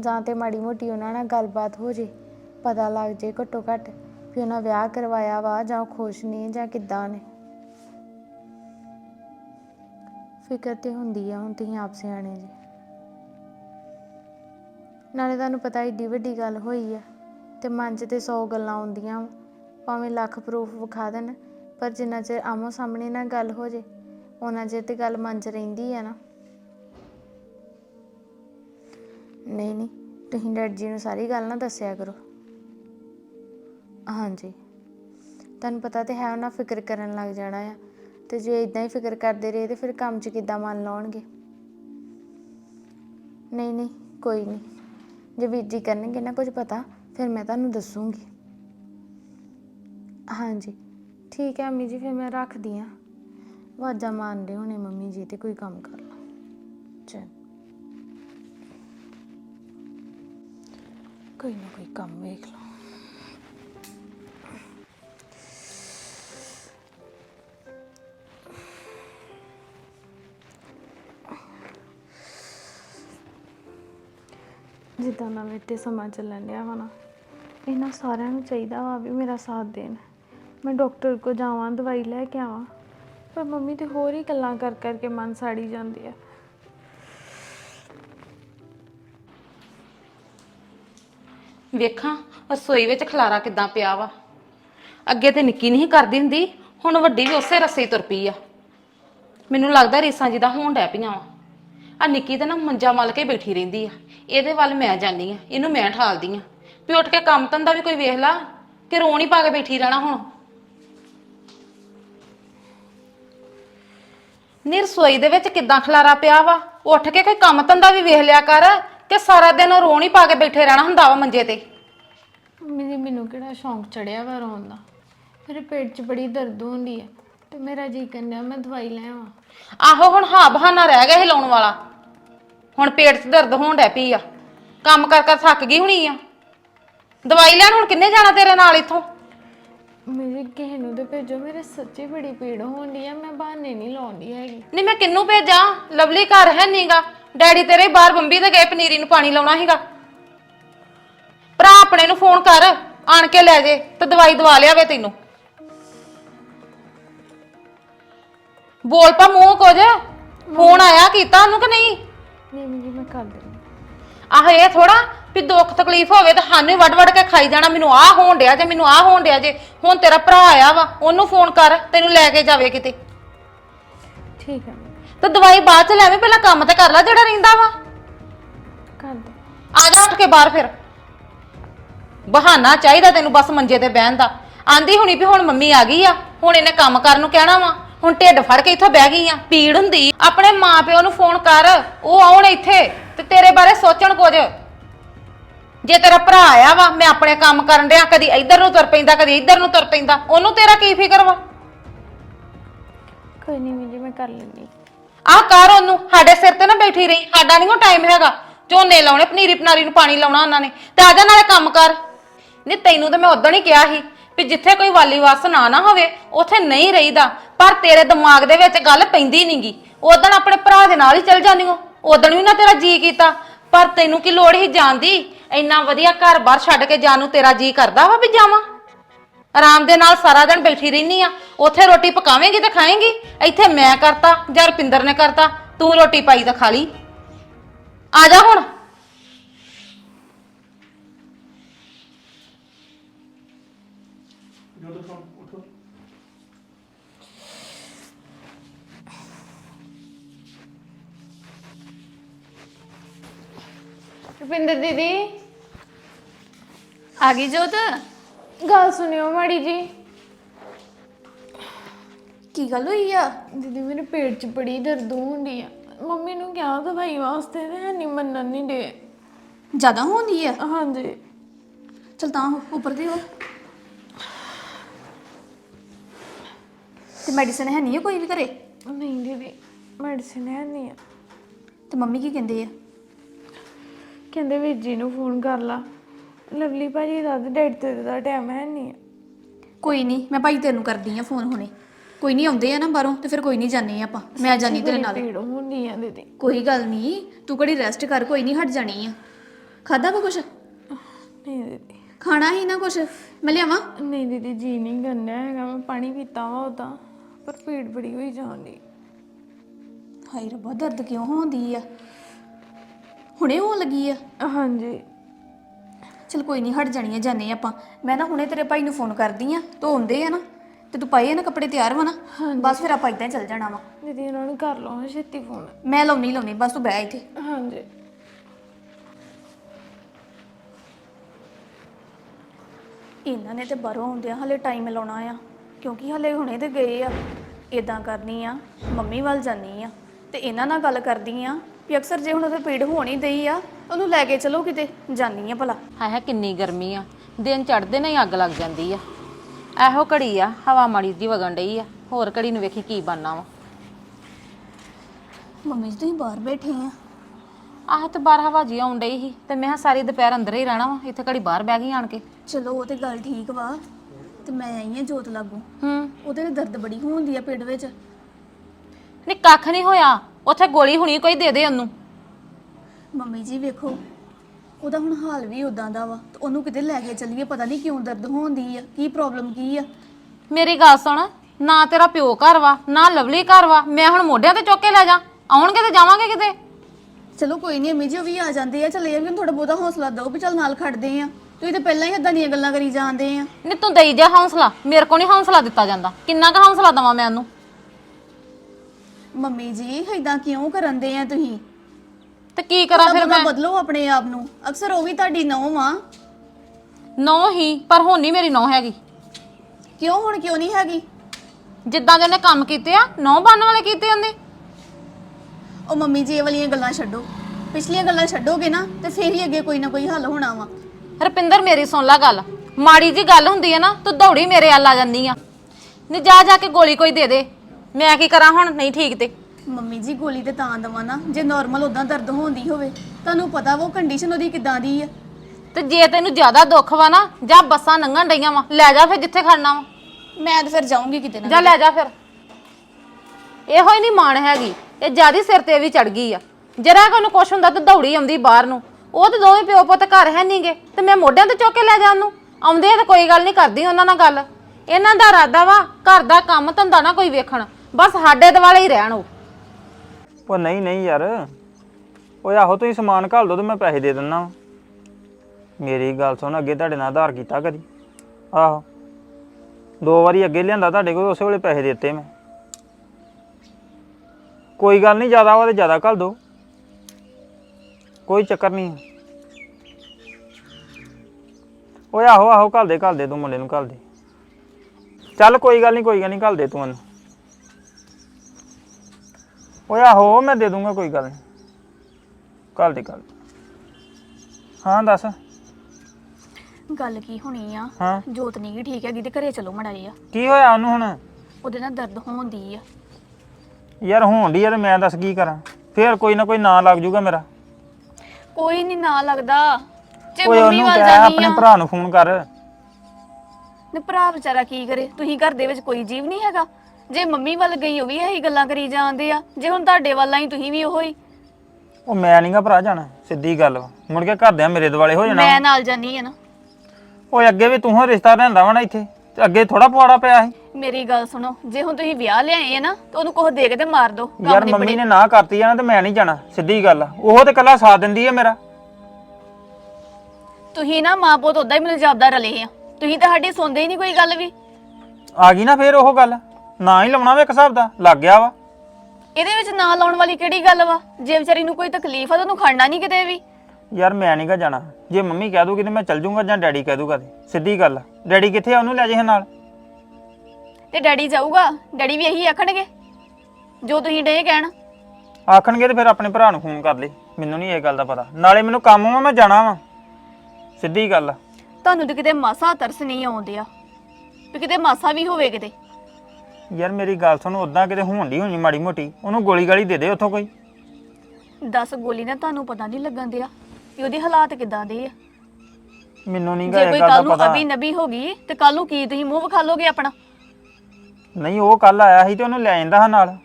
ਜਾਂ ਤੇ ਮਾੜੀ ਮੋਟੀ ਉਹਨਾਂ ਨਾਲ ਗੱਲਬਾਤ ਹੋ ਜੇ, ਪਤਾ ਲੱਗ ਜੇ ਘੱਟੋ ਘੱਟ ਵੀ ਉਹਨਾਂ ਵਿਆਹ ਕਰਵਾਇਆ ਵਾ ਜਾਂ ਉਹ ਖੁਸ਼ ਨੇ ਜਾਂ ਕਿੱਦਾਂ ਨੇ। ਫਿਕਰ ਤੇ ਹੁੰਦੀ ਆ ਹੁਣ ਤੁਸੀਂ ਆਪ ਸਿਆਣੇ ਜੀ। ਨਾਲੇ ਤੁਹਾਨੂੰ ਪਤਾ ਏਡੀ ਵੱਡੀ ਗੱਲ ਹੋਈ ਆ, ਤੇ ਮਨ 'ਚ ਤੇ 100 ਗੱਲਾਂ ਆਉਂਦੀਆਂ ਭਾਵੇਂ ਲੱਖ ਪ੍ਰੂਫ ਵਿਖਾ ਦੇਣ, ਪਰ ਜਿੰਨਾ ਚਿਰ ਆਮੋ ਸਾਹਮਣੇ ਨਾ ਗੱਲ ਹੋ ਜੇ ਉਹਨਾਂ ਚਿਰ ਤੇ ਗੱਲ ਮਨ 'ਚ ਰਹਿੰਦੀ ਆ ਨਾ। ਨਹੀਂ ਨਹੀਂ, ਤੁਸੀਂ ਡੈਡ ਜੀ ਨੂੰ ਸਾਰੀ ਗੱਲ ਨਾ ਦੱਸਿਆ ਕਰੋ। ਹਾਂਜੀ। ਤੁਹਾਨੂੰ ਪਤਾ ਤੇ ਹੈ, ਉਹਨਾਂ ਫਿਕਰ ਕਰਨ ਲੱਗ ਜਾਣਾ ਆ, ਤੇ ਜੇ ਇਦਾਂ ਹੀ ਫਿਕਰ ਕਰਦੇ ਰਹੇ, ਤੇ ਫਿਰ ਕੰਮ 'ਚ ਕਿੱਦਾਂ ਮਨ ਲਾਉਣਗੇ? ਨਹੀਂ ਨਹੀਂ, ਕੋਈ ਨਹੀਂ। ਜੇ ਵੀਰ ਜੀ ਕਰਨਗੇ ਨਾ ਕੁਝ ਪਤਾ, ਫਿਰ ਮੈਂ ਤੁਹਾਨੂੰ ਦੱਸੂਗੀ। ਹਾਂਜੀ। ਠੀਕ ਹੈ ਅੰਮੀ ਜੀ, ਫਿਰ ਮੈਂ ਰੱਖਦੀ ਹਾਂ। ਆਵਾਜ਼ਾਂ ਮਾਰਦੇ ਹੋਣੇ ਮੰਮੀ ਜੀ ਤੇ ਕੋਈ ਕੰਮ ਕਰ ਲਾ। ਚਲ ਕੋਈ ਨਾ ਕੋਈ ਕੰਮ ਵੇਖ ਲਓ ਜਿੱਦਾਂ ਦਾ ਮੇਰੇ ਤੇ ਸਮਾਂ ਚੱਲਣ ਡਿਆ ਵਾ ਨਾ, ਇਹਨਾਂ ਸਾਰਿਆਂ ਨੂੰ ਚਾਹੀਦਾ ਵਾ ਵੀ ਮੇਰਾ ਸਾਥ ਦੇਣ। ਮੈਂ ਡਾਕਟਰ ਕੋ ਜਾਵਾਂ, ਦਵਾਈ ਲੈ ਕੇ ਆਵਾਂ। ਪਰ ਮੰਮੀ ਤੇ ਹੋਰ ਹੀ ਗੱਲਾਂ ਕਰ ਕਰਕੇ ਮਨ ਸਾੜੀ ਜਾਂਦੀ ਆ। ਵੇਖਾਂ, ਰਸੋਈ ਵਿੱਚ ਖਲਾਰਾ ਕਿਦਾਂ ਪਿਆ ਵਾ। ਅੱਗੇ ਤੇ ਨਿੱਕੀ ਨਹੀਂ ਕਰਦੀ ਹੁੰਦੀ, ਹੁਣ ਵੱਡੀ ਵੀ ਉਸੇ ਰਸੇ ਤੁਰ ਪਈ ਆ। ਮੈਨੂੰ ਲੱਗਦਾ ਰੀਸਾਂ ਜਿਹਦਾ ਹੋਣ ਡੈ ਪਈਆਂ ਵਾ। ਆ ਨਿੱਕੀ ਤਾਂ ਨਾ ਮੰਜਾ ਮਲ ਕੇ ਬੈਠੀ ਰਹਿੰਦੀ ਆ। ਇਹਦੇ ਵੱਲ ਮੈਂ ਜਾਂਦੀ ਆ, ਇਹਨੂੰ ਮੈਂ ਠਾਲਦੀ ਆ। ਵੀ ਉੱਠ ਕੇ ਕੰਮ ਧੰਦਾ ਵੀ ਕੋਈ ਵੇਖ ਲਾ, ਕਿ ਰੋਣ ਹੀ ਪਾ ਕੇ ਬੈਠੀ ਰਹਿਣਾ ਹੁਣ। ਨੀ ਰਸੋਈ ਦੇ ਵਿੱਚ ਕਿੱਦਾਂ ਖਲਾਰਾ ਪਿਆ ਵਾ? ਉੱਠ ਕੇ ਕੋਈ ਕੰਮ ਧੰਦਾ ਵੀ ਵੇਖ ਲਿਆ ਕਰ ਕਿ ਸਾਰਾ ਦਿਨ ਰੋਣ ਹੀ ਪਾ ਕੇ ਬੈਠੇ ਰਹਿਣਾ ਹੁੰਦਾ ਵਾ ਮੰਜੇ ਤੇ। ਮੇਰੇ ਮੈਨੂੰ ਕਿਹੜਾ ਸ਼ੌਂਕ ਚੜਿਆ ਵਾ ਰੋਣ ਦਾ? ਮੇਰੇ ਪੇਟ 'ਚ ਬੜੀ ਦਰਦ ਹੁੰਦੀ ਹੈ ਤੇ ਮੇਰਾ ਜੀ ਕਰਦਾ ਮੈਂ ਦਵਾਈ ਲੈ ਆਵਾਂ। ਆਹੋ ਹੁਣ ਹਾਂ ਬਹਾਨਾ ਰਹਿ ਗਿਆ ਹਿਲਾਉਣ ਵਾਲਾ। ਹੁਣ ਪੇਟ 'ਚ ਦਰਦ ਹੋਣ ਡੈ ਪਈ ਆ। ਕੰਮ ਕਰ ਕਰ ਥੱਕ ਗਈ ਹੁਣੀ ਆ। ਦਵਾਈ ਲੈਣ ਹੁਣ ਕਿੰਨੇ ਜਾਣਾ ਤੇਰੇ ਨਾਲ ਇੱਥੋਂ? ਮੇਰੇ ਕਿਸੇ ਨੂੰ ਤੇ ਭੇਜੋ ਮੇਰੇ ਸੱਚੀ ਬੜੀ ਪੀੜ ਹੁੰਦੀ ਹੈ ਮੈਂ ਬਹਾਨੇ ਨਹੀਂ ਲਾਉਂਦੀ ਹੈਗੀ। ਨਹੀਂ ਮੈਂ ਕਿੰਨੂੰ ਭੇਜਾਂ? ਲਵਲੀ ਘਰ ਹੈ ਨੀਗਾ ਡੈਡੀ ਤੇਰੇ ਬਾਹਰ ਬੰਬੀ ਤੇ ਗਏ ਪਨੀਰੀ ਨੂੰ ਪਾਣੀ ਲਾਉਣਾ ਸੀਗਾ। ਭਰਾ ਆਪਣੇ ਨੂੰ ਫੋਨ ਕਰ ਆਣ ਕੇ ਲੈ ਜੇ ਤੇ ਦਵਾਈ ਦਵਾ ਲਿਆਵੇ ਤੈਨੂੰ। ਬੋਲ ਪਾ ਮੂੰਹ ਕੁਝ। ਫੋਨ ਆਇਆ ਕੀਤਾ ਉਹਨੂੰ ਕਿ ਨਹੀਂ? ਨਹੀਂ ਮੈਂ ਕਰ ਦਿੰਦੀ। ਆਹ ਇਹ ਥੋੜਾ ਵੀ ਦੁੱਖ ਤਕਲੀਫ ਹੋਵੇ ਤਾਂ ਸਾਨੂੰ ਹੀ ਵੜ ਵੜ ਕੇ ਖਾਈ ਜਾਣਾ। ਮੈਨੂੰ ਆਹ ਹੋਣ ਡਿਆ ਜੇ ਮੈਨੂੰ ਆਹ ਹੋਣ ਡਿਆ ਜੇ। ਹੁਣ ਤੇਰਾ ਭਰਾ ਆਇਆ ਵਾ ਉਹਨੂੰ ਫੋਨ ਕਰ ਤੈਨੂੰ ਲੈ ਕੇ ਜਾਵੇ ਕਿਤੇ। ਠੀਕ ਹੈ। ਤੇ ਦਵਾਈ ਬਾਅਦ ਚ ਲੈਵੇਂ ਪਹਿਲਾਂ ਕੰਮ ਤੇ ਕਰ ਲੈ ਜਿਹੜਾ ਰਹਿੰਦਾ ਵਾ। ਕਰ ਦੇ। ਆ ਜਾ ਉੱਠ ਕੇ ਬਾਹਰ ਫਿਰ। ਬਹਾਨਾ ਚਾਹੀਦਾ ਤੈਨੂੰ ਬਸ ਮੰਜੇ ਤੇ ਬਹਿਣ ਦਾ। ਆਂਦੀ ਹੁਣੀ ਵੀ ਹੁਣ ਮੰਮੀ ਆ ਗਈ ਆ ਹੁਣ ਇਹਨੇ ਕੰਮ ਕਰਨ ਨੂੰ ਕਹਿਣਾ ਵਾ। ਹੁਣ ਢਿੱਡ ਫੜ ਕੇ ਇੱਥੋਂ ਬਹਿ ਗਈ ਆ ਪੀੜ ਹੁੰਦੀ। ਆਪਣੇ ਮਾਪਿਓ ਨੂੰ ਫੋਨ ਕਰ ਉਹ ਆਉਣ ਇੱਥੇ ਤੇ ਤੇਰੇ ਬਾਰੇ ਸੋਚਣ ਕੁਝ। ਜੇ ਤੇਰਾ ਭਰਾ ਆਇਆ ਵਾ ਮੈਂ ਆਪਣੇ ਕੰਮ ਕਰਨ ਡਿਆ ਕਦੀ ਇੱਧਰ ਨੂੰ ਤੁਰ ਪੈਂਦਾ ਕਦੀ ਇੱਧਰ ਨੂੰ ਤੁਰ ਪੈਂਦਾ ਉਹਨੂੰ ਤੇਰਾ ਕੀ ਫਿਕਰ ਵਾ? ਕੋਈ ਨਹੀਂ ਮੰਮੀ ਮੈਂ ਕਰ ਲੈਂਦੀ। ਆਹ ਕਰ ਉਹਨੂੰ ਸਾਡੇ ਸਿਰ ਤੇ ਨਾ ਬੈਠੀ ਰਹੀ ਸਾਡਾ ਨਹੀਂ ਉਹ ਟਾਈਮ ਹੈਗਾ ਝੋਨੇ ਲਾਉਣੇ ਪਨੀਰੀ ਪਨਾਰੀ ਨੂੰ ਪਾਣੀ ਲਾਉਣਾ ਉਹਨਾਂ ਨੇ ਤੇ ਆ ਜਾ ਨਾਲੇ ਕੰਮ ਕਰ। ਨਹੀਂ ਤੈਨੂੰ ਤਾਂ ਮੈਂ ਉਦੋਂ ਹੀ ਕਿਹਾ ਸੀ ਵੀ ਜਿੱਥੇ ਕੋਈ ਵਾਲੀ ਵਾਸ ਨਾ ਨਾ ਹੋਵੇ ਉੱਥੇ ਨਹੀਂ ਰਹੀਦਾ ਪਰ ਤੇਰੇ ਦਿਮਾਗ ਦੇ ਵਿੱਚ ਗੱਲ ਪੈਂਦੀ ਨਹੀਂਗੀ ਉਦੋਂ ਆਪਣੇ ਭਰਾ ਦੇ ਨਾਲ ਹੀ ਚੱਲ ਜਾਂਦੀ ਹੋ ਉਦੋਂ ਵੀ ਨਾ ਤੇਰਾ ਜੀ ਕੀਤਾ। ਪਰ ਤੈਨੂੰ ਕੀ ਲੋੜ ਹੀ ਜਾਣ ਦੀ? ਇੰਨਾ ਵਧੀਆ ਘਰ ਬਾਹਰ ਛੱਡ ਕੇ ਜਾਣ ਨੂੰ ਤੇਰਾ ਜੀ ਕਰਦਾ ਵਾ ਵੀ ਜਾਵਾਂ? ਆਰਾਮ ਦੇ ਨਾਲ ਸਾਰਾ ਦਿਨ ਬੈਠੀ ਰਹਿਨੀ ਆ। ਉੱਥੇ ਰੋਟੀ ਪਕਾਵੇਂਗੀ ਤੇ ਖਾਏਂਗੀ? ਇੱਥੇ ਮੈਂ ਕਰਤਾ, ਜਾਂ ਰੁਪਿੰਦਰ ਨੇ ਕਰਤਾ, ਤੂੰ ਰੋਟੀ ਪਾਈ ਤਾਂ ਖਾ ਲਈ। ਆ ਜਾ ਹੁਣ। ਰੁਪਿੰਦਰ ਦੀਦੀ। ਆ ਗਈ ਜੋਤ? ਗੱਲ ਸੁਣਿਓ ਮਾੜੀ ਜੀ। ਕੀ ਗੱਲ ਹੋਈ ਆ? ਦੀਦੀ ਮੇਰੇ ਪੇਟ 'ਚ ਬੜੀ ਦਰਦ ਹੁੰਦੀ ਆ। ਮੰਮੀ ਨੂੰ ਕਿਹਾ ਦਵਾਈ ਵਾਸਤੇ ਤੇ ਨਹੀਂ ਮੰਨਣ ਨਹੀਂ ਦੇ ਜ਼ਿਆਦਾ ਹੁੰਦੀ ਆ? ਹਾਂਜੀ। ਚਲ ਤਾਂ ਉੱਪਰ ਦੀ ਹੋ। ਤੇ ਮੈਡੀਸਨ ਹੈ ਨਹੀਂ ਆ ਕੋਈ ਵੀ ਘਰੇ? ਨਹੀਂ ਦੀਦੀ ਮੈਡੀਸਿਨ ਹੈ ਨਹੀਂ ਆ। ਤੇ ਮੰਮੀ ਕੀ ਕਹਿੰਦੇ ਆ? ਕਹਿੰਦੇ ਵੀਰ ਜੀ ਨੂੰ ਫੋਨ ਕਰ ਲਾ। ਲਵਲੀ ਭਾਜੀ ਦਾ ਡੇਟ ਤੇ ਦਾ ਟਾਈਮ ਹੈ ਨਹੀਂ ਕੋਈ ਨਹੀਂ ਮੈਂ ਭਾਈ ਤੈਨੂੰ ਕਰਦੀ ਆ ਫੋਨ ਹੁਣੇ। ਕੋਈ ਨਹੀਂ ਆਉਂਦੇ ਆ ਨਾ ਬਾਹਰੋਂ ਤੇ ਫਿਰ ਕੋਈ ਨਹੀਂ ਜਾਣੀ ਆਪਾਂ। ਮੈਂ ਜਾਣੀ ਤੇਰੇ ਨਾਲ। ਭੀੜ ਹੁੰਦੀ ਆ ਦੀਦੀ। ਕੋਈ ਗੱਲ ਨਹੀਂ ਤੂੰ ਘੜੀ ਰੈਸਟ ਕਰ ਕੋਈ ਨਹੀਂ ਹਟ ਜਾਣੀ ਆ। ਖਾਦਾ ਵਾ ਕੁਛ? ਨਹੀਂ ਦੀਦੀ। ਖਾਣਾ ਹੀ ਨਾ ਕੁਛ? ਮੈਂ ਲਿਆਵਾਂ? ਨਹੀਂ ਦੀਦੀ ਜੀ ਨਹੀਂ ਕਰਨਾ ਹੈਗਾ ਮੈਂ ਪਾਣੀ ਪੀਤਾ ਵਾ ਉਦਾਂ ਪਰ ਭੀੜ ਬੜੀ ਹੋਈ ਜਾਂਦੀ। ਹਾਏ ਰੱਬਾ ਦਰਦ ਕਿਉਂ ਹੁੰਦੀ ਆ? ਹੁਣੇ ਹੋਣ ਲੱਗੀ ਆ। ਹਾਂਜੀ। ਚਲ ਕੋਈ ਨਹੀਂ ਹਟ ਜਾਣੀ ਆ ਜਾਣੇ ਆਪਾਂ। ਮੈਂ ਨਾ ਹੁਣੇ ਤੇਰੇ ਭਾਈ ਨੂੰ ਫੋਨ ਕਰਦੀ ਆ ਤੂੰ ਆਉਂਦੇ ਆ ਨਾ ਤੇ ਤੂੰ ਪਾਏ ਆ ਨਾ ਕੱਪੜੇ ਤਿਆਰ ਵਾ ਨਾ ਬਸ ਫਿਰ ਆਪਾਂ ਇਦਾਂ ਚੱਲ ਜਾਣਾ ਵਾ। ਦੀਦੀ ਇਹਨਾਂ ਨੂੰ ਕਰ ਲਓ ਹਾਂ ਛੇਤੀ ਫੋਨ ਮੈਂ ਲਾਉਣੀ ਲਾਉਣੀ ਬਸ ਤੂੰ ਬਹਿ ਇੱਥੇ। ਹਾਂਜੀ। ਇਹਨਾਂ ਨੇ ਤੇ ਬਾਹਰੋਂ ਆਉਂਦਿਆਂ ਹਲੇ ਟਾਈਮ ਲਾਉਣਾ ਆ ਕਿਉਂਕਿ ਹਲੇ ਹੁਣੇ ਤੇ ਗਏ ਆ। ਇਦਾਂ ਕਰਨੀ ਆ ਮੰਮੀ ਵੱਲ ਜਾਨੀ ਆ ਤੇ ਇਹਨਾਂ ਨਾਲ ਗੱਲ ਕਰਦੀ ਆ ਵੀ ਅਕਸਰ ਜੇ ਹੁਣ ਉਹਦੇ ਪੀੜ ਹੋਣੀ ਦਈ ਆ ਉਹਨੂੰ ਲੈ ਕੇ ਚਲੋ ਕਿਤੇ ਜਾਨੀ ਆ ਭਲਾ। ਹਾਏ ਹਾਏ ਕਿੰਨੀ ਗਰਮੀ ਆ। ਦਿਨ ਚੜਦੇ ਨਹੀਂ ਅੱਗ ਲੱਗ ਜਾਂਦੀ ਆ। ਇਹੋ ਘੜੀ ਆ ਹਵਾ ਮਾੜੀ ਜੀ ਵਗਣ ਡਈ ਆ। ਹੋਰ ਘੜੀ ਨੂੰ ਵੇਖੀ ਕੀ ਬਣਨਾ ਵਾ। ਮੰਮੀ ਜੀ ਤੁਸੀਂ ਬਾਹਰ ਬੈਠੇ ਆ। ਆਹ ਤੇ ਬਾਹਰ ਹਵਾ ਜੀ ਆਉਣ ਡਈ ਸੀ ਤੇ ਮੈਂ ਕਿਹਾ ਸਾਰੀ ਦੁਪਹਿਰ ਅੰਦਰ ਹੀ ਰਹਿਣਾ ਵਾ ਇੱਥੇ ਘੜੀ ਬਾਹਰ ਬਹਿ ਗਈ ਆਣ ਕੇ। ਚਲੋ ਉਹ ਤੇ ਗੱਲ ਠੀਕ ਵਾ ਤੇ ਮੈਂ ਆਈ ਆ ਜੋਤ ਲਾਗੂ। ਹੂੰ। ਉਹਦੇ ਤੇ ਦਰਦ ਬੜੀ ਹੁੰਦੀ ਆ ਪੇਟ ਵਿੱਚ। ਨਹੀਂ ਕੱਖ ਨਹੀਂ ਹੋਇਆ। ਉੱਥੇ ਗੋਲੀ ਹੁਣੀ ਕੋਈ ਦੇ ਦੇ ਉਹਨੂੰ। ਮੰਮੀ ਜੀ ਵੇਖੋ ਉਹਦਾ ਹੁਣ ਹਾਲ ਵੀ ਉਦਾਂ ਦਾ ਵਾ ਤੇ ਉਹਨੂੰ ਕਿਤੇ ਲੈ ਕੇ ਚੱਲੀਏ ਪਤਾ ਨਹੀਂ ਕਿਉਂ ਦਰਦ ਹੁੰਦੀ ਆ ਕੀ ਪ੍ਰੋਬਲਮ ਕੀ ਆ? ਮੇਰੀ ਗੱਲ ਸੁਣ ਨਾ ਤੇਰਾ ਪਿਓ ਘਰ ਵਾ ਨਾ ਲਵਲੀ ਘਰ ਵਾ ਮੈਂ ਹੁਣ ਮੋਢਿਆਂ ਤੇ ਚੁੱਕ ਕੇ ਲੈ ਜਾ ਆਉਣਗੇ ਤੇ ਜਾਵਾਂਗੇ ਕਿਤੇ? ਚਲੋ ਕੋਈ ਨਹੀਂ ਅਮੀ ਜੀ ਉਹ ਵੀ ਆ ਜਾਂਦੇ ਆ ਚੱਲੇ ਆ ਵੀ ਥੋੜਾ ਬਹੁਤਾ ਹੌਸਲਾ ਦਿਓ ਵੀ ਚੱਲ ਨਾਲ ਖੜਦੇ ਆ। ਤੁਸੀਂ ਤਾਂ ਪਹਿਲਾਂ ਹੀ ਇਦਾਂ ਦੀਆਂ ਗੱਲਾਂ ਕਰੀ ਜਾਂਦੇ ਆ। ਨਹੀਂ ਤੂੰ ਦੇਈ ਜਾ ਹੌਸਲਾ ਮੇਰੇ ਕੋ ਨਹੀਂ ਹੌਸਲਾ ਦਿੱਤਾ ਜਾਂਦਾ ਕਿੰਨਾ ਕੁ ਹੌਸਲਾ ਦਵਾਂ ਮੈਂ ਉਹਨੂੰ? ਮੰਮੀ ਜੀ ਇਦਾਂ ਕਿਉਂ ਕਰਨਦੇ ਆ ਤੁਸੀਂ? ਤੇ ਕੀ ਕਰਾਂ ਫਿਰ ਮੈਂ? ਬਦਲੋ ਆਪਣੇ ਆਪ ਨੂੰ। ਅਕਸਰ ਉਹ ਵੀ ਤੁਹਾਡੀ ਨੌਂ ਆ। ਨੌ ਹੀ ਪਰ ਹੁਣ ਨਹੀਂ ਮੇਰੀ ਨੌ ਹੈਗੀ। ਕਿਉਂ ਹੁਣ ਕਿਉਂ ਨਹੀਂ ਹੈਗੀ? ਜਿੱਦਾਂ ਦੇ ਉਹਨੇ ਕੰਮ ਕੀਤੇ ਆ ਨੌ ਬਣਨ ਵਾਲੇ ਕੀਤੇ ਉਹਨੇ ਉਹ ਮੰਮੀ ਜੀ ਇਹ ਵਾਲੀਆਂ ਗੱਲਾਂ ਛੱਡੋ। ਪਿਛਲੀਆਂ ਗੱਲਾਂ ਛੱਡੋਗੇ ਨਾ ਤੇ ਫੇਰ ਹੀ ਅੱਗੇ ਕੋਈ ਨਾ ਕੋਈ ਹੱਲ ਹੋਣਾ ਵਾ। ਰਪਿੰਦਰ ਮੇਰੀ ਸੁਣ ਲੈ ਗੱਲ। ਮਾੜੀ ਜੀ ਗੱਲ ਹੁੰਦੀ ਹੈ ਨਾ ਤੂੰ ਦੌੜੀ ਮੇਰੇ ਵੱਲ ਆ ਜਾਂਦੀ ਆ। ਨੀ ਜਾ ਜਾ ਕੇ ਗੋਲੀ ਕੋਈ ਦੇ ਦੇ। ਮੈਂ ਕੀ ਕਰਾਂ ਹੁਣ? ਨਹੀਂ ਠੀਕ ਤੇ। ਮੰਮੀ ਜੀ ਗੋਲੀ ਤੇ ਤਾਂ ਦਵਾਂ ਨਾ। ਜੇ ਨਾਰਮਲ ਉਦਾਂ ਦਰਦ ਹੁੰਦੀ ਹੋਵੇ ਤੁਹਾਨੂੰ ਪਤਾ ਵਾ ਉਹ ਕੰਡੀਸ਼ਨ ਉਹਦੀ ਕਿਦਾਂ ਦੀ ਆ। ਤੇ ਜੇ ਤੈਨੂੰ ਜ਼ਿਆਦਾ ਦੁੱਖ ਵਾ ਨਾ ਜਾਂ ਬੱਸਾਂ ਲੰਘਣ ਡਈਆਂ ਵਾ ਲੈ ਜਾ ਫਿਰ ਜਿੱਥੇ ਖੜਨਾ ਵਾ। ਮੈਂ ਤਾਂ ਫਿਰ ਜਾਊਂਗੀ ਕਿਤੇ ਨਾ ਜਾ ਲੈ ਜਾ ਫਿਰ। ਇਹੋ ਹੀ ਨਹੀਂ ਮਾਣ ਹੈਗੀ। ਇਹ ਜਿਆਦੀ ਸਿਰ ਤੇ ਵੀ ਚੜ ਗਈ ਆ। ਜਰਾ ਕੋ ਨੂੰ ਕੁਛ ਹੁੰਦਾ ਤੇ ਦੌੜੀ ਆਉਂਦੀ ਬਾਹਰ ਨੂੰ। ਉਹ ਤੇ ਦੋਵੇਂ ਪਿਓ ਪੁੱਤ ਘਰ ਹੈ ਨਹੀਂਗੇ ਤੇ ਮੈਂ ਮੋਢਿਆਂ ਤੇ ਚੁੱਕ ਕੇ ਲੈ ਜਾਣ ਨੂੰ ਆਉਂਦੇ ਆ ਤਾਂ ਕੋਈ ਗੱਲ ਨਹੀਂ ਕਰਦੀ ਉਹਨਾਂ ਨਾਲ ਗੱਲ। ਇਹਨਾਂ ਦਾ ਇਰਾਦਾ ਵਾ ਘਰ ਦਾ ਕੰਮ ਧੰਦਾ ਨਾ ਕੋਈ ਵੇਖਣ। ਬਸ ਸਾਡੇ ਦੁਆਲੇ ਹੀ ਰਹਿਣ ਉਹ। ਉਹ ਨਹੀਂ ਨਹੀਂ ਯਾਰ। ਓਏ ਆਹੋ ਤੁਸੀਂ ਸਮਾਨ ਘੱਲ ਦੋ ਤੇ ਮੈਂ ਪੈਸੇ ਦੇ ਦਿੰਦਾ ਮੇਰੀ ਗੱਲ ਸੁਣ, ਅੱਗੇ ਤੁਹਾਡੇ ਨਾਲ ਆਧਾਰ ਕੀਤਾ ਕਦੀ। ਆਹੋ। ਦੋ ਵਾਰੀ ਅੱਗੇ ਲਿਆਂਦਾ ਤੁਹਾਡੇ ਕੋਲ, ਉਸੇ ਵੇਲੇ ਪੈਸੇ ਦਿੱਤੇ ਮੈਂ। ਕੋਈ ਗੱਲ ਨਹੀਂ, ਜ਼ਿਆਦਾ ਵਾ ਤੇ ਜ਼ਿਆਦਾ ਘੱਲ ਦੋ ਕੋਈ ਚੱਕਰ ਨਹੀਂ। ਓਏ ਆਹੋ ਆਹੋ ਘੱਲ ਦੇ ਘੱਲ ਦੇ ਤੂੰ ਮੁੰਡੇ ਨੂੰ ਘੱਲ ਦੇ। ਚੱਲ ਕੋਈ ਗੱਲ ਨਹੀਂ, ਕੋਈ ਗੱਲ ਨਹੀਂ, ਘੱਲ ਦੇ ਤੂੰ ਮੈਨੂੰ। ਓਏ ਆਹੋ ਮੈਂ ਦੇ ਦੂੰਗਾ ਕੋਈ ਗੱਲ ਨਹੀਂ। ਕੱਲ ਦੀ ਗੱਲ। ਹਾਂ ਦੱਸ। ਗੱਲ ਕੀ ਹੋਣੀ ਆ? ਹਾਂ। ਜੋਤ ਨਹੀਂ ਗੀ ਠੀਕ ਹੈਗੀ ਤੇ ਘਰੇ ਚਲੋ ਮੜਾ ਆ ਕੀ ਹੋਇਆ ਉਹਨੂੰ ਹੁਣ? ਉਹਦੇ ਨਾਲ ਦਰਦ ਹੁੰਦੀ ਆ। ਯਾਰ ਹੋਣ ਦੀ ਯਾਰ ਮੈਂ ਦੱਸ ਕੀ ਕਰਾਂ? ਫੇਰ ਕੋਈ ਨਾ ਕੋਈ ਨਾਂ ਲੱਗ ਜੂਗਾ ਮੇਰਾ। ਕੋਈ ਨਹੀਂ ਨਾ ਲੱਗਦਾ। ਜੇ ਓਏ ਮੰਮੀ ਉਹਨੂੰ ਵੱਲ ਕਹਿ ਜਾਣੀ ਆਪਣੇ ਆ। ਭਰਾ ਨੂੰ ਫੋਨ ਕਰ। ਨੇ ਭਰਾ ਵਿਚਾਰਾ ਕੀ ਕਰੇ? ਤੁਸੀਂ ਘਰ ਦੇ ਵਿੱਚ ਕੋਈ ਜੀਵ ਨਹੀਂ ਹੈਗਾ। ਜੇ ਮੰਮੀ ਵੱਲ ਗਈ ਉਹ ਵੀ ਇਹੀ ਗੱਲਾਂ ਕਰੀ ਜਾਂਦੇ ਆ। ਜੇ ਹੁਣ ਤੁਹਾਡੇ ਵੱਲ ਆਈ ਤੁਸੀਂ ਵੀ ਉਹੋ ਹੀ। ਉਹ ਮੈਂ ਨਹੀਂਗਾ ਭਰਾ ਜਾਣਾ ਸਿੱਧੀ ਗੱਲ ਵਾ। ਮੁੜ ਕੇ ਘਰਦਿਆਂ ਮੇਰੇ ਦਿਵਾਲੇ ਹੋ ਜਾਣਾ ਮੈਂ ਨਾਲ ਜਾਨੀ ਆ ਨਾ। ਓਏ ਅੱਗੇ ਵੀ ਤੂੰ ਹੋ ਰਿਸ਼ਤਾ ਰਹਿੰਦਾ ਵਾ ਨਾ ਇੱਥੇ ਤੇ ਅੱਗੇ ਥੋੜਾ ਪਵਾੜਾ ਪਿਆ ਸੀ। ਮੇਰੀ ਗੱਲ ਸੁਣੋ ਜੇ ਹੁਣ ਤੁਸੀਂ ਵਿਆਹ ਲਿਆਏ ਆ ਨਾ ਤਾਂ ਉਹਨੂੰ ਕੋਹ ਦੇ ਕੇ ਤੇ ਮਾਰ ਦੋ ਯਾਰ ਮੰਮੀ ਨੇ ਨਾ ਕਰਤੀ ਨਾ ਤੇ ਮੈਂ ਨਹੀਂ ਜਾਣਾ ਸਿੱਧੀ ਗੱਲ ਆ। ਉਹ ਤੇ ਕੱਲਾ ਸਾਥ ਦਿੰਦੀ ਆ ਮੇਰਾ। ਤੁਸੀਂ ਨਾ ਮਾਂ ਪੁੱਤ ਉਦਾਂ ਹੀ ਮੈਨੂੰ ਜਾਬਦਾ ਰਲੇ ਆ। ਤੁਸੀਂ ਤਾਂ ਸਾਡੀ ਸੁਣਦੇ ਹੀ ਨਹੀਂ ਕੋਈ ਗੱਲ ਵੀ। ਆ ਗਈ ਨਾ ਫੇਰ ਉਹ ਗੱਲ। ਨਾ ਹੀ ਲਾਉਣਾ ਵੇ ਇੱਕ ਹਿਸਾਬ ਦਾ ਲੱਗ ਗਿਆ ਵਾ। ਇਹਦੇ ਵਿੱਚ ਨਾ ਲਾਉਣ ਵਾਲੀ ਕਿਹੜੀ ਗੱਲ ਵਾ? ਜੇ ਵਿਚਾਰੀ ਨੂੰ ਕੋਈ ਤਕਲੀਫ ਆ ਤਾਂ ਉਹਨੂੰ ਖੜਨਾ ਨਹੀਂ ਕਿਤੇ ਵੀ। ਯਾਰ ਮੈਂ ਨਹੀਂ ਗਾ ਜਾਣਾ। ਜੇ ਮੰਮੀ ਕਹਿ ਦੂਗੀ ਤੇ ਮੈਂ ਚੱਲ ਜਾਊਂਗਾ ਜਾਂ ਡੈਡੀ ਕਹਿ ਦੂਗਾ ਤੇ। ਸਿੱਧੀ ਗੱਲ ਆ। ਡੈਡੀ ਕਿੱਥੇ ਆ? ਉਹਨੂੰ ਲੈ ਜੇ ਨਾਲ। ਤੇ ਡੈਡੀ ਜਾਊਗਾ। ਡੈਡੀ ਵੀ ਇਹੀ ਆਖਣਗੇ। ਜੋ ਤੁਸੀਂ ਡੇ ਕਹਿਣ। ਆਖਣਗੇ ਤੇ ਫਿਰ ਆਪਣੇ ਭਰਾ ਨੂੰ ਫੋਨ ਕਰ ਲਈ ਮੈਨੂੰ ਨਹੀਂ ਇਹ ਗੱਲ ਦਾ ਪਤਾ। ਨਾਲੇ ਮੈਨੂੰ ਕੰਮ ਵਾ ਮੈਂ ਜਾਣਾ ਵਾ। ਸਿੱਧੀ ਗੱਲ ਆ। ਤੁਹਾਨੂੰ ਤੇ ਕਿਤੇ ਮਾਸਾ ਤਰਸ ਨਹੀਂ ਆਉਂਦਿਆ। ਵੀ ਕਿਤੇ ਮਾਸਾ ਵੀ ਹੋਵੇ ਕਿਤੇ। ਯਾਰ ਮੇਰੀ ਗੱਲ ਸੁਣ ਉਦਾਂ ਕਿਤੇ ਹੋਣ ਦੀ ਹੋਣੀ ਮਾੜੀ ਮੋਟੀ। ਉਹਨੂੰ ਗੋਲੀ ਗਾਲੀ ਦੇ ਦੇ ਉੱਥੋਂ ਕੋਈ। 10 ਗੋਲੀ ਨਾ ਤੁਹਾਨੂੰ ਪਤਾ ਨਹੀਂ ਲੱਗਣ ਦਿਆ ਕਿ ਉਹਦੇ ਹਾਲਾਤ ਕਿਦਾਂ ਦੇ ਆ। ਮੈਨੂੰ ਨਹੀਂ ਗਾ ਜੇ ਇਹ ਕੋਈ ਗੱਲ ਕੱਲ ਦਾ ਨੂੰ ਪਤਾ। ਅਬੀ ਨਬੀ ਹੋ ਗਈ ਤੇ ਕੱਲ ਨੂੰ ਕੀ ਤੁਸੀਂ ਮੂੰਹ ਵਿਖਾ ਲੋਗੇ ਆਪਣਾ? ਨਹੀਂ ਉਹ ਕੱਲ ਆਇਆ ਸੀ ਤੇ ਉਹਨੂੰ ਲੈ ਜਾਂਦਾ ਹਾਂ ਨਾਲ।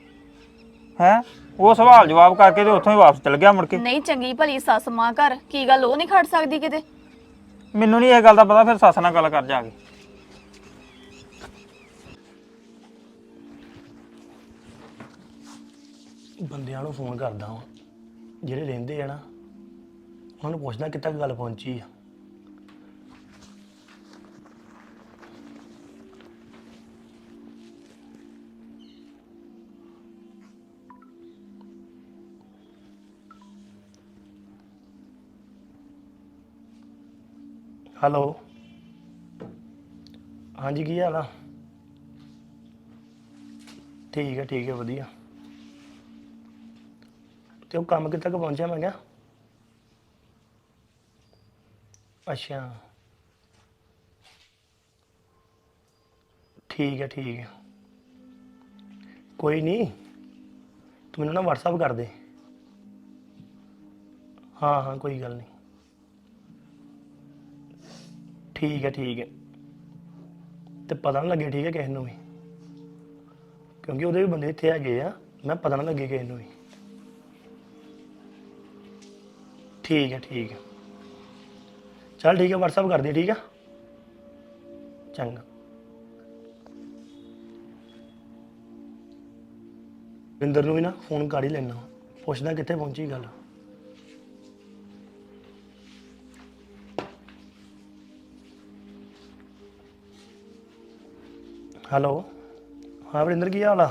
ਹੈ? ਉਹ ਸਵਾਲ ਜਵਾਬ ਕਰਕੇ ਤੇ ਉੱਥੋਂ ਹੀ ਵਾਪਸ ਚਲ ਗਿਆ ਮੁੜ ਕੇ। ਨਹੀਂ ਚੰਗੀ ਭਲੀ ਸੱਸ ਮਾਂ ਘਰ ਕੀ ਗੱਲ ਉਹ ਨਹੀਂ ਖੜ ਸਕਦੀ ਕਿਤੇ? ਮੈਨੂੰ ਨਹੀਂ ਇਹ ਗੱਲ ਦਾ ਪਤਾ ਫਿਰ ਸੱਸ ਨਾਲ ਗੱਲ ਕਰ ਜਾ ਕੇ। ਬੰਦਿਆਂ ਨੂੰ ਫੋਨ ਕਰਦਾ ਹਾਂ ਜਿਹੜੇ ਰਹਿੰਦੇ ਆ ਨਾ, ਉਹਨਾਂ ਨੂੰ ਪੁੱਛਦਾ ਕਿੱਥੇ ਤੱਕ ਗੱਲ ਪਹੁੰਚੀ ਆ। ਹੈਲੋ। ਹਾਂਜੀ, ਕੀ ਹਾਲ ਆ? ਠੀਕ ਹੈ ਠੀਕ ਹੈ ਵਧੀਆ। ਤੇ ਉਹ ਕੰਮ ਕਿੱਥੇ ਤੱਕ ਪਹੁੰਚਿਆ ਮੈਂ ਕਿਹਾ? ਅੱਛਾ। ਠੀਕ ਹੈ ਠੀਕ ਹੈ। ਕੋਈ ਨਹੀਂ ਤੂੰ ਮੈਨੂੰ ਨਾ WhatsApp ਕਰ ਦੇ। ਹਾਂ ਹਾਂ, ਕੋਈ ਗੱਲ ਨਹੀਂ ਠੀਕ ਹੈ ਠੀਕ ਹੈ। ਤੇ ਪਤਾ ਨਾ ਲੱਗੇ ਠੀਕ ਹੈ ਕਿਸੇ ਨੂੰ ਵੀ। ਕਿਉਂਕਿ ਉਹਦੇ ਵੀ ਬੰਦੇ ਇੱਥੇ ਹੈਗੇ ਆ, ਮੈਂ ਪਤਾ ਨਾ ਲੱਗੇ ਕਿਸੇ ਨੂੰ ਵੀ। ਠੀਕ ਹੈ ਠੀਕ ਹੈ। ਚੱਲ ਠੀਕ ਹੈ, WhatsApp ਕਰ ਦੇ, ਠੀਕ ਆ ਚੰਗਾ। ਵਿੰਦਰ ਨੂੰ ਵੀ ਨਾ ਫੋਨ ਕਰ ਹੀ ਲੈਣਾ ਪੁੱਛਦਾ ਕਿੱਥੇ ਪਹੁੰਚੀ ਗੱਲ। ਹੈਲੋ। ਹਾਂ, ਵਰਿੰਦਰ, ਕੀ ਹਾਲ ਆ?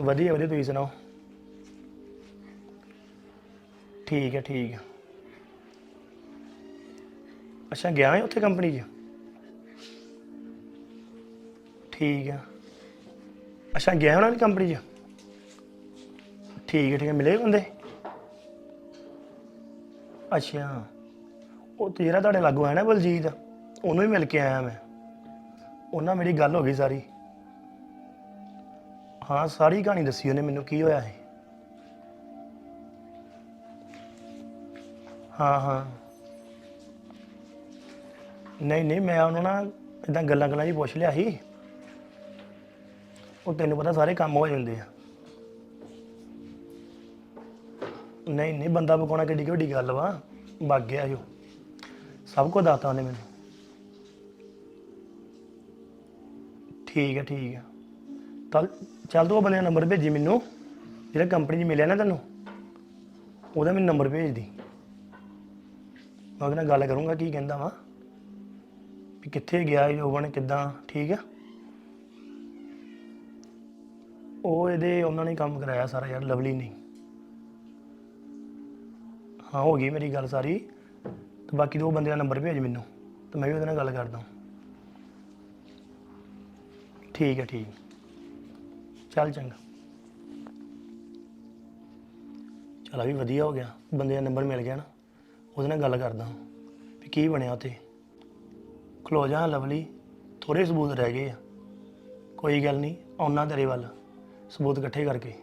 ਵਧੀਆ ਵਧੀਆ, ਤੁਸੀਂ ਸੁਣਾਓ? ਠੀਕ ਹੈ ਠੀਕ ਹੈ। ਅੱਛਾ, ਗਿਆ ਹੈ ਉੱਥੇ ਕੰਪਨੀ 'ਚ? ਠੀਕ ਹੈ। ਅੱਛਾ, ਗਿਆ ਉਹਨਾਂ ਦੀ ਕੰਪਨੀ 'ਚ? ਠੀਕ ਹੈ ਠੀਕ ਹੈ, ਮਿਲੇ ਬੰਦੇ? ਅੱਛਾ। ਉਹ ਤੇ ਜਿਹੜਾ ਤੁਹਾਡੇ ਲਾਗੂ ਆਇਆ ਨਾ ਬਲਜੀਤ, ਉਹਨੂੰ ਹੀ ਮਿਲ ਕੇ ਆਇਆ ਮੈਂ। ਉਹਨਾਂ ਮੇਰੀ ਗੱਲ ਹੋ ਗਈ ਸਾਰੀ। ਹਾਂ, ਸਾਰੀ ਕਹਾਣੀ ਦੱਸੀ ਉਹਨੇ ਮੈਨੂੰ, ਕੀ ਹੋਇਆ ਸੀ ਹਾਂ ਹਾਂ। ਨਹੀਂ ਨਹੀਂ, ਮੈਂ ਉਹਨੂੰ ਨਾ ਇਦਾਂ ਗੱਲਾਂ ਗੱਲਾਂ ਜੀ ਪੁੱਛ ਲਿਆ ਸੀ। ਉਹ ਤੈਨੂੰ ਪਤਾ ਸਾਰੇ ਕੰਮ ਹੋ ਜਾਂਦੇ ਆ। ਨਹੀਂ ਨਹੀਂ, ਬੰਦਾ ਬਕਾਉਣਾ ਕਿੱਡੀ ਕੁ ਵੱਡੀ ਗੱਲ ਵਾ। ਵਗ ਗਿਆ ਜੋ ਸਭ ਕੁਝ ਦੱਸਤਾ ਉਹਨੇ ਮੈਨੂੰ। ਠੀਕ ਹੈ ਠੀਕ ਹੈ ਚੱਲ ਚੱਲ ਤੂੰ ਉਹ ਬੰਦੇ ਦਾ ਨੰਬਰ ਭੇਜੀ ਮੈਨੂੰ। ਜਿਹੜਾ ਕੰਪਨੀ 'ਚ ਮਿਲਿਆ ਨਾ ਤੈਨੂੰ, ਉਹਦਾ ਮੈਨੂੰ ਨੰਬਰ ਭੇਜ ਦੀ। ਮੈਂ ਉਹਦੇ ਨਾਲ ਗੱਲ ਕਰੂੰਗਾ ਕੀ ਕਹਿੰਦਾ ਵਾ, ਵੀ ਕਿੱਥੇ ਗਿਆ ਇਹ ਜੋਬਨ, ਕਿੱਦਾਂ, ਠੀਕ ਆ? ਉਹ ਇਹਦੇ, ਉਹਨਾਂ ਨੇ ਕੰਮ ਕਰਾਇਆ ਸਾਰਾ ਯਾਰ, ਲਵਲੀ ਨਹੀਂ ਹਾਂ, ਹੋ ਗਈ ਮੇਰੀ ਗੱਲ ਸਾਰੀ। ਤੇ ਬਾਕੀ ਦੋ ਬੰਦੇ ਦਾ ਨੰਬਰ ਭੇਜ ਮੈਨੂੰ, ਤੇ ਮੈਂ ਵੀ ਉਹਦੇ ਨਾਲ ਗੱਲ ਕਰਦਾ ਠੀਕ ਹੈ ਠੀਕ। ਚੱਲ ਚੰਗਾ। ਚਲ ਆ ਵੀ ਵਧੀਆ ਹੋ ਗਿਆ ਬੰਦੇ ਦਾ ਨੰਬਰ ਮਿਲ ਗਿਆ ਨਾ। ਉਹਦੇ ਨਾਲ ਗੱਲ ਕਰਦਾ ਵੀ ਕੀ ਬਣਿਆ ਉੱਥੇ। ਖਲੋ ਜਾ ਲਵਲੀ ਥੋੜੇ ਸਬੂਤ ਰਹਿ ਗਏ ਆ। ਕੋਈ ਗੱਲ ਨਹੀਂ ਆਉਣਾ ਤੇਰੇ ਵੱਲ, ਸਬੂਤ ਇਕੱਠੇ ਕਰਕੇ।